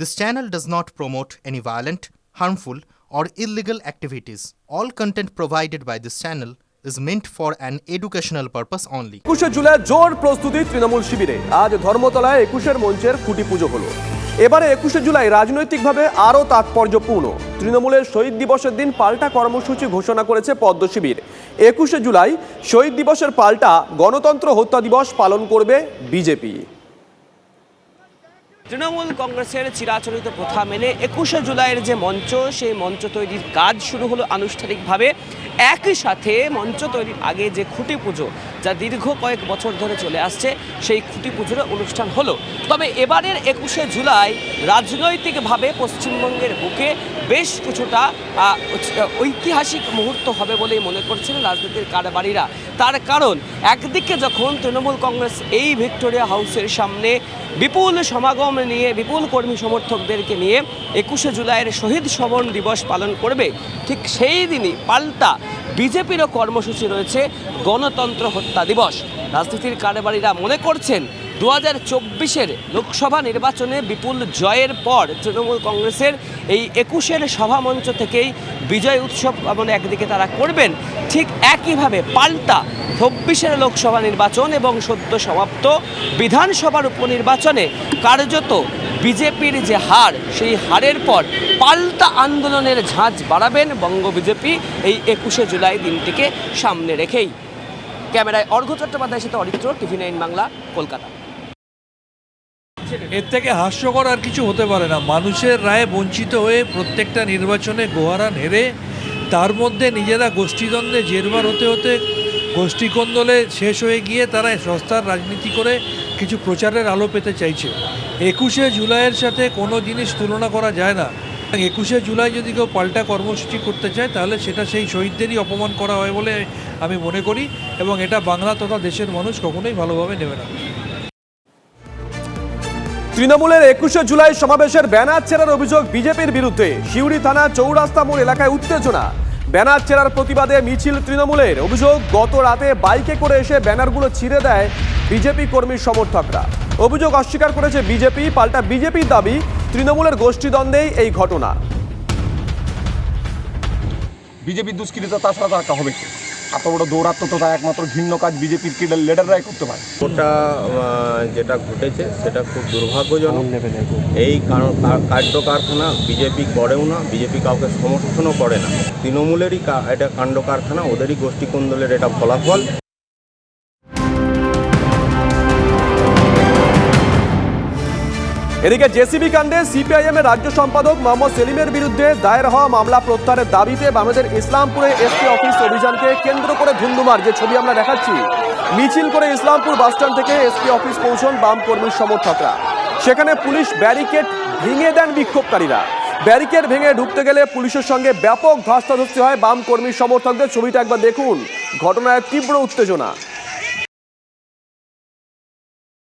This channel does not promote any violent, harmful, or illegal activities. All content provided by this channel is meant for an educational purpose only. একুশে জুলাই জোর প্রস্তুতি তৃণমূল শিবিরে। আজ ধর্মতলায় একুশের মঞ্চের খুঁটি পুজো হলো। এবারে একুশে জুলাই রাজনৈতিকভাবে আরও তাৎপর্যপূর্ণ। তৃণমূলের শহীদ দিবসের দিন পাল্টা কর্মসূচি ঘোষণা করেছে পদ্ম শিবির। একুশে জুলাই শহীদ দিবসের পাল্টা গণতন্ত্র হত্যা দিবস পালন করবে বিজেপি। তৃণমূল কংগ্রেসের চিরাচরিত প্রথা মেনে একুশে জুলাইয়ের যে মঞ্চ, সেই মঞ্চ তৈরির কাজ শুরু হলো আনুষ্ঠানিকভাবে। একই সাথে মঞ্চ তৈরির আগে যে খুঁটি পুজো, যা দীর্ঘ কয়েক বছর ধরে চলে আসছে, সেই খুঁটি পুজোর অনুষ্ঠান হলো। তবে এবারের একুশে জুলাই রাজনৈতিকভাবে পশ্চিমবঙ্গের বুকে বেশ কিছুটা ঐতিহাসিক মুহূর্ত হবে বলেই মনে করছেন রাজনীতির কারবারিরা। তার কারণ, একদিকে যখন তৃণমূল কংগ্রেস এই ভিক্টোরিয়া হাউসের সামনে বিপুল সমাগম নিয়ে, বিপুল কর্মী সমর্থকদেরকে নিয়ে একুশে জুলাইয়ের শহীদ স্মরণ দিবস পালন করবে, ঠিক সেই দিনই পাল্টা বিজেপিরও কর্মসূচি রয়েছে গণতন্ত্র হত্যা দিবস। রাজনীতির কারবারিরা মনে করছেন দু হাজার চব্বিশের লোকসভা নির্বাচনে বিপুল জয়ের পর তৃণমূল কংগ্রেসের এই একুশের সভামঞ্চ থেকেই বিজয় উৎসব মানে একদিকে তারা করবেন। ঠিক একইভাবে পাল্টা চব্বিশের লোকসভা নির্বাচন এবং সদ্য সমাপ্ত বিধানসভার উপনির্বাচনে কার্যত বিজেপির যে হার, সেই হারের পর পাল্টা আন্দোলনের ঝাঁজ বাড়াবেন বঙ্গ বিজেপি এই একুশে জুলাই দিনটিকে সামনে রেখেই। ক্যামেরায় অর্ঘ্য চট্টোপাধ্যায়ের সাথে অরিত্র, টিভি নাইন বাংলা, কলকাতা। এর থেকে হাস্যকর আর কিছু হতে পারে না। মানুষের রায়ে বঞ্চিত হয়ে প্রত্যেকটা নির্বাচনে গোহারান হেরে তার মধ্যে নিজেরা গোষ্ঠীদ্বন্দ্বে জেরবার হতে হতে গোষ্ঠীকন্দলে শেষ হয়ে গিয়ে তারা সস্তার রাজনীতি করে কিছু প্রচারের আলো পেতে চাইছে। একুশে জুলাইয়ের সাথে কোনো জিনিস তুলনা করা যায় না। একুশে জুলাই যদি কেউ পাল্টা কর্মসূচি করতে চায়, তাহলে সেটা সেই শহীদদেরই অপমান করা হয় বলে আমি মনে করি এবং এটা বাংলা তথা দেশের মানুষ কখনোই ভালোভাবে নেবে না। তৃণমূলের একুশে জুলাই সমাবেশের ব্যানার ছেড়ার অভিযোগ বিজেপির বিরুদ্ধে। শিউড়ি থানা চৌরাস্তা মোড় এলাকায় উত্তেজনা। ব্যানার ছেড়ার প্রতিবাদে মিছিল তৃণমূলের। অভিযোগ, গত রাতে বাইকে করে এসে ব্যানারগুলো ছিঁড়ে দেয় বিজেপি কর্মীর সমর্থকরা। অভিযোগ অস্বীকার করেছে বিজেপি, পাল্টা বিজেপির দাবি, তৃণমূলের গোষ্ঠীদ্বন্দ্বেই এই ঘটনা। বিজেপির দুষ্কৃতিতা তাছাড়া তো একটা হবে? এত বড় দৌরাত্মতা একমাত্র ভিন্ন কাজ বিজেপির কিডার লিডাররাই করতে পারে? ওটা যেটা ঘটেছে সেটা খুব দুর্ভাগ্যজনক। এই কারণ, কার- কার্য কারখানা বিজেপি করেও না, বিজেপি কাউকে সমর্থনও করে না। তৃণমূলেরই এটা কাণ্ড কারখানা ওদেরই গোষ্ঠী কোন্দলের এটা ফলাফল। এদিকে জেসিবি কাণ্ডে সিপিআইএম এর রাজ্য সম্পাদক মোহাম্মদ সেলিমের বিরুদ্ধে দায়ের হওয়া মামলা প্রত্যাহারের দাবিতে বামেদের ইসলামপুরে এসপি অফিস অভিযানকে কেন্দ্র করে ধুন্ধুমার যে ছবি আমরা দেখাচ্ছি, মিছিল করে ইসলামপুর বাসস্ট্যান্ড থেকে এসপি অফিস পৌঁছন বাম কর্মীর সমর্থকরা। সেখানে পুলিশ ব্যারিকেড ভেঙে দেন বিক্ষোভকারীরা। ব্যারিকেড ভেঙে ঢুকতে গেলে পুলিশের সঙ্গে ব্যাপক ধস্তাধস্তি হয় বাম কর্মীর সমর্থকদের। ছবিটা একবার দেখুন। ঘটনায় তীব্র উত্তেজনা।